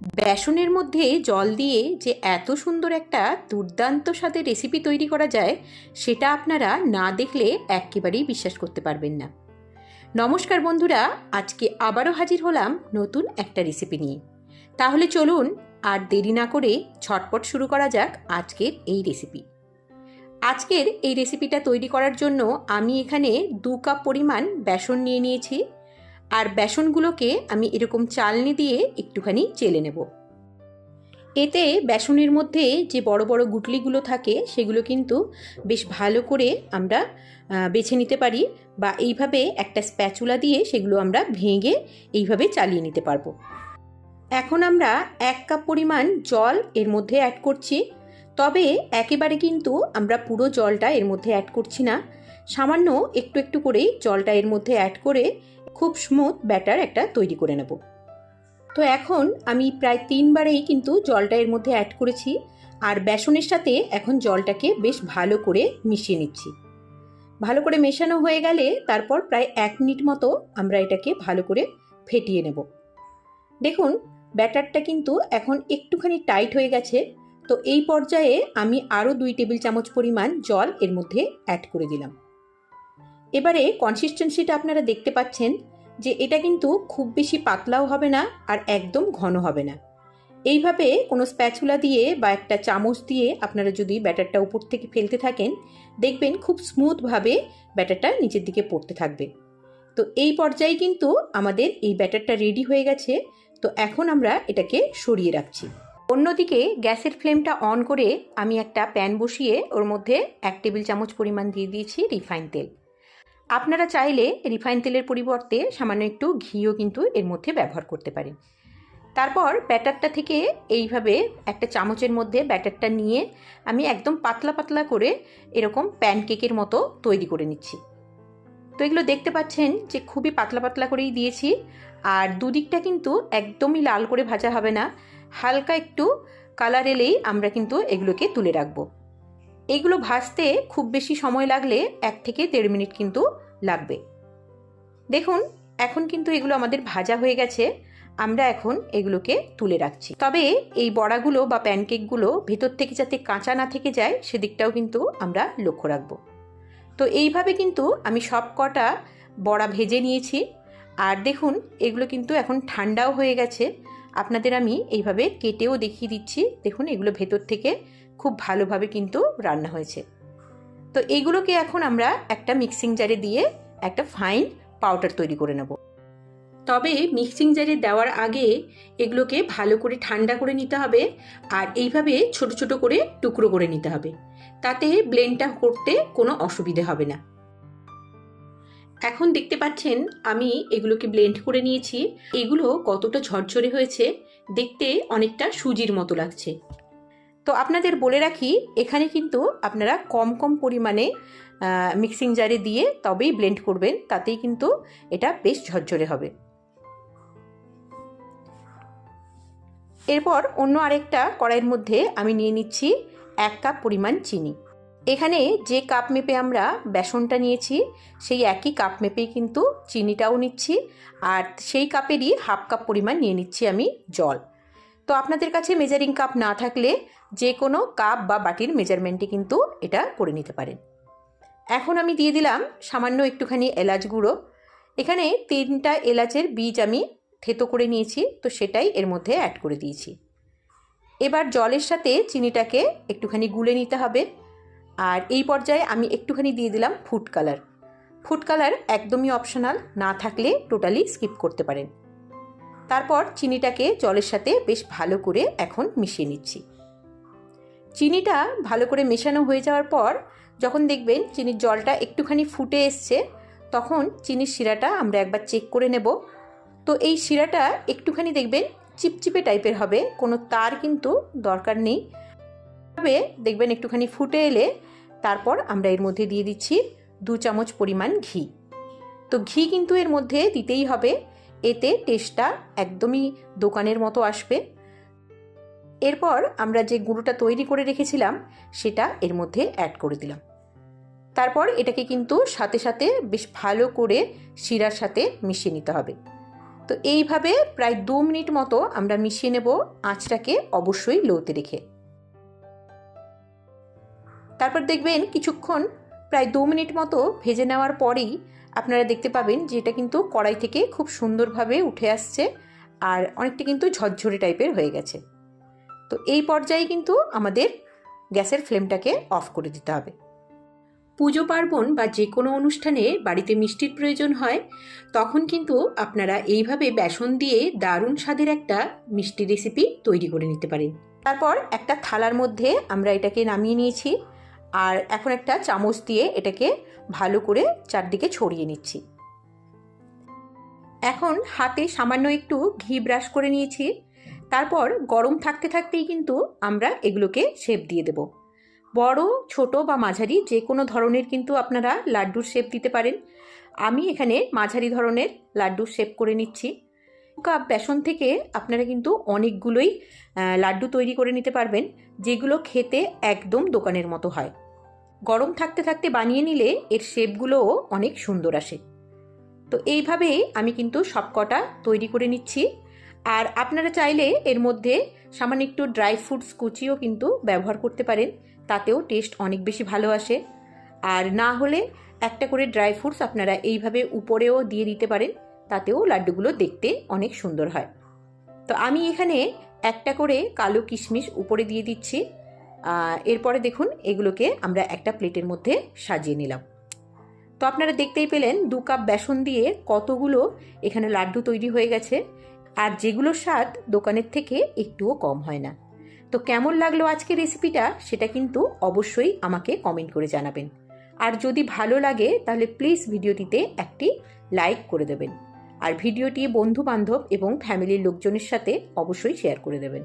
বেসনের মধ্যে জল দিয়ে যে এত সুন্দর একটা দুর্দান্ত স্বাদের রেসিপি তৈরি করা যায়, সেটা আপনারা না দেখলে একেবারেই বিশ্বাস করতে পারবেন না। নমস্কার বন্ধুরা, আজকে আবারও হাজির হলাম নতুন একটা রেসিপি নিয়ে। তাহলে চলুন আর দেরি না করে ছটপট শুরু করা যাক আজকের এই রেসিপি আজকের এই রেসিপিটা তৈরি করার জন্য আমি এখানে দু কাপ পরিমাণ বেসন নিয়ে নিয়েছি। আর বেসনগুলোকে আমি এরকম চালনি দিয়ে একটুখানি চেলে নেব। এতে বেসনের মধ্যে যে বড় বড় গুটলিগুলো থাকে, সেগুলো কিন্তু বেশ ভালো করে আমরা বেছে নিতে পারি বা এইভাবে একটা স্প্যাচুলা দিয়ে সেগুলো আমরা ভেঙে এইভাবে চালিয়ে নিতে পারব। এখন আমরা এক কাপ পরিমাণ জল এর মধ্যে অ্যাড করছি। তবে একেবারে কিন্তু আমরা পুরো জলটা এর মধ্যে অ্যাড করছি না। সামান্য একটু একটু করেই জলটা এর মধ্যে অ্যাড করে খুব স্মুথ ব্যাটার একটা তৈরি করে নেব। তো এখন আমি প্রায় তিনবারেই কিন্তু জলটা এর মধ্যে অ্যাড করেছি আর বেসনের সাথে এখন জলটাকে বেশ ভালো করে মিশিয়ে নিচ্ছি। ভালো করে মেশানো হয়ে গেলে তারপর প্রায় এক মিনিট মতো আমরা এটাকে ভালো করে ফেটিয়ে নেব। দেখুন, ব্যাটারটা কিন্তু এখন একটুখানি টাইট হয়ে গেছে। তো এই পর্যায়ে আমি আরও দুই টেবিল চামচ পরিমাণ জল এর মধ্যে অ্যাড করে দিলাম। এবারে কনসিস্টেন্সিটা আপনারা দেখতে পাচ্ছেন। যে এটা কিন্তু খুব বেশি পাতলাও হবে না আর একদম ঘন হবে না। এইভাবে কোনো স্প্যাচুলা দিয়ে বা একটা চামচ দিয়ে আপনারা যদি ব্যাটারটা উপর থেকে ফেলতে থাকেন, দেখবেন খুব স্মুথভাবে ব্যাটারটা নিচের দিকে পড়তে থাকবে। তো এই পর্যায়ে কিন্তু আমাদের এই ব্যাটারটা রেডি হয়ে গেছে। তো এখন আমরা এটাকে সরিয়ে রাখছি। অন্যদিকে গ্যাসের ফ্লেমটা অন করে আমি একটা প্যান বসিয়ে ওর মধ্যে এক টেবিল চামচ পরিমাণ দিয়ে দিয়েছি রিফাইন তেল। আপনারা চাইলে রিফাইন তেলের পরিবর্তে সামান্য একটু ঘিও কিন্তু এর মধ্যে ব্যবহার করতে পারেন। তারপর ব্যাটারটা থেকে এইভাবে একটা চামচের মধ্যে ব্যাটারটা নিয়ে আমি একদম পাতলা পাতলা করে এরকম প্যানকেকের মতো তৈরি করে নিচ্ছি। তো এগুলো দেখতে পাচ্ছেন যে খুবই পাতলা পাতলা করেই দিয়েছি। আর দুদিকটা কিন্তু একদমই লাল করে ভাজা হবে না। হালকা একটু কালার এলেই আমরা কিন্তু এগুলোকে তুলে রাখব। এইগুলো ভাজতে খুব বেশি সময় লাগলে এক থেকে দেড় মিনিট কিন্তু লাগবে। দেখুন, এখন কিন্তু এগুলো আমাদের ভাজা হয়ে গেছে। আমরা এখন এগুলোকে তুলে রাখছি। তবে এই বড়াগুলো বা প্যানকেকগুলো ভেতর থেকে যাতে কাঁচা না থেকে যায়, সেদিকটাও কিন্তু আমরা লক্ষ্য রাখব। তো এইভাবে কিন্তু আমি সব কটা বড়া ভেজে নিয়েছি। আর দেখুন, এগুলো কিন্তু এখন ঠান্ডাও হয়ে গেছে। আপনাদের আমি এইভাবে কেটেও দেখিয়ে দিচ্ছি। দেখুন, এগুলো ভেতর থেকে খুব ভালোভাবে কিন্তু রান্না হয়েছে। তো এইগুলোকে এখন আমরা একটা মিক্সিং জারে দিয়ে একটা ফাইন পাউডার তৈরি করে নেব। তবে মিক্সিং জারে দেওয়ার আগে এগুলোকে ভালো করে ঠান্ডা করে নিতে হবে আর এইভাবে ছোট ছোট করে টুকরো করে নিতে হবে। তাতে ব্লেন্ডটা করতে কোনো অসুবিধে হবে না। এখন দেখতে পাচ্ছেন আমি এগুলোকে ব্লেন্ড করে নিয়েছি। এগুলো কতটা ঝরঝরে হয়েছে দেখতে অনেকটা সুজির মতো লাগছে। তো আপনাদের বলে রাখি, এখানে কিন্তু আপনারা কম কম পরিমাণে মিক্সিং জারে দিয়ে তবেই ব্লেন্ড করবেন, তাতেই কিন্তু এটা বেশ ঝরঝরে হবে। এরপর অন্য আরেকটা কড়াইয়ের মধ্যে আমি নিয়ে নিচ্ছি এক কাপ পরিমাণ চিনি। এখানে যে কাপ মেপে আমরা বেসনটা নিয়েছি, সেই একই কাপ মেপেই কিন্তু চিনিটাও নিচ্ছি, আর সেই কাপেরই হাফ কাপ পরিমাণ নিয়ে নিচ্ছি আমি জল। তো আপনাদের কাছে মেজারিং কাপ না থাকলে যে কোনো কাপ বা বাটির মেজারমেন্টে কিন্তু এটা করে নিতে পারেন। এখন আমি দিয়ে দিলাম সামান্য একটুখানি এলাচ গুঁড়ো। এখানে তিনটা এলাচের বীজ আমি থেতো করে নিয়েছি, তো সেটাই এর মধ্যে অ্যাড করে দিয়েছি। এবার জলের সাথে চিনিটাকে একটুখানি গুলে নিতে হবে। আর এই পর্যায়ে আমি একটুখানি দিয়ে দিলাম ফুড কালার ফুড কালার একদমই অপশনাল না থাকলে টোটালি স্কিপ করতে পারেন। তারপর চিনিটাকে জলের সাথে বেশ ভালো করে এখন মিশিয়ে নিচ্ছি। চিনিটা ভালো করে মেশানো হয়ে যাওয়ার পর যখন দেখবেন চিনির জলটা একটুখানি ফুটে এসছে, তখন চিনির শিরাটা আমরা একবার চেক করে নেব। তো এই শিরাটা একটুখানি দেখবেন চিপচিপে টাইপের হবে, কোনো তার কিন্তু দরকার নেই। তবে দেখবেন একটুখানি ফুটে এলে তারপর আমরা এর মধ্যে দিয়ে দিচ্ছি দু চামচ পরিমাণ ঘি। তো ঘি কিন্তু এর মধ্যে দিতেই হবে। এতে টেস্টটা একদমই দোকানের মতো আসবে। এরপর আমরা যে গুঁড়োটা তৈরি করে রেখেছিলাম, সেটা এর মধ্যে অ্যাড করে দিলাম। তারপর এটাকে কিন্তু সাথে সাথে বেশ ভালো করে শিরার সাথে মিশিয়ে নিতে হবে। তো এইভাবে প্রায় দু মিনিট মতো আমরা মিশিয়ে নেব আঁচটাকে অবশ্যই লোতে রেখে। তারপর দেখবেন কিছুক্ষণ প্রায় দু মিনিট মতো ভেজে নেওয়ার পরেই আপনারা দেখতে পাবেন যে এটা কিন্তু কড়াই থেকে খুব সুন্দরভাবে উঠে আসছে আর অনেকটা কিন্তু ঝরঝরে টাইপের হয়ে গেছে। তো এই পর্যায়ে কিন্তু আমাদের গ্যাসের ফ্লেমটাকে অফ করে দিতে হবে। পুজো পার্বণ বা যে কোনো অনুষ্ঠানে বাড়িতে মিষ্টির প্রয়োজন হয়, তখন কিন্তু আপনারা এইভাবে বেসন দিয়ে দারুণ স্বাদের একটা মিষ্টি রেসিপি তৈরি করে নিতে পারেন। তারপর একটা থালার মধ্যে আমরা এটাকে নামিয়ে নিয়েছি। আর এখন একটা চামচ দিয়ে এটাকে ভালো করে চারদিকে ছড়িয়ে নিচ্ছি। এখন হাতে সামান্য একটু ঘি ব্রাশ করে নিয়েছি। তারপর গরম থাকতে থাকতেই কিন্তু আমরা এগুলোকে শেপ দিয়ে দেব। বড়, ছোট বা মাঝারি যে কোনো ধরনের কিন্তু আপনারা লাড্ডুর শেপ দিতে পারেন। আমি এখানে মাঝারি ধরনের লাড্ডুর শেপ করে নিচ্ছি। কাপ বেসন থেকে আপনারা কিন্তু অনেকগুলোই লাড্ডু তৈরি করে নিতে পারবেন, যেগুলো খেতে একদম দোকানের মতো হয়। গরম থাকতে থাকতে বানিয়ে নিলে এর শেপগুলোও অনেক সুন্দর আসে। তো এইভাবেই আমি কিন্তু সবকটা তৈরি করে নিচ্ছি। আর আপনারা চাইলে এর মধ্যে সামান্য একটু ড্রাই ফ্রুটস কুচিও কিন্তু ব্যবহার করতে পারেন, তাতেও টেস্ট অনেক বেশি ভালো আসে। আর না হলে একটা করে ড্রাই ফ্রুটস আপনারা এইভাবে উপরেও দিয়ে দিতে পারেন। তাতেও লাড্ডুগুলো দেখতে অনেক সুন্দর হয়। তো আমি এখানে একটা করে কালো কিশমিশ উপরে দিয়ে দিচ্ছি। এরপরে দেখুন, এগুলোকে আমরা একটা প্লেটের মধ্যে সাজিয়ে নিলাম। তো আপনারা দেখতেই পেলেন, দু কাপ বেসন দিয়ে কতগুলো এখানে লাড্ডু তৈরি হয়ে গেছে। আর যেগুলোর স্বাদ দোকানের থেকে একটুও কম হয় না। তো কেমন লাগল আজকে রেসিপিটা, সেটা কিন্তু অবশ্যই আমাকে কমেন্ট করে জানাবেন। আর যদি ভালো লাগে, তাহলে প্লিজ ভিডিওটিতে একটি লাইক করে দেবেন। আর ভিডিওটি বন্ধু বান্ধব এবং ফ্যামিলির লোকজনের সাথে অবশ্যই শেয়ার করে দেবেন।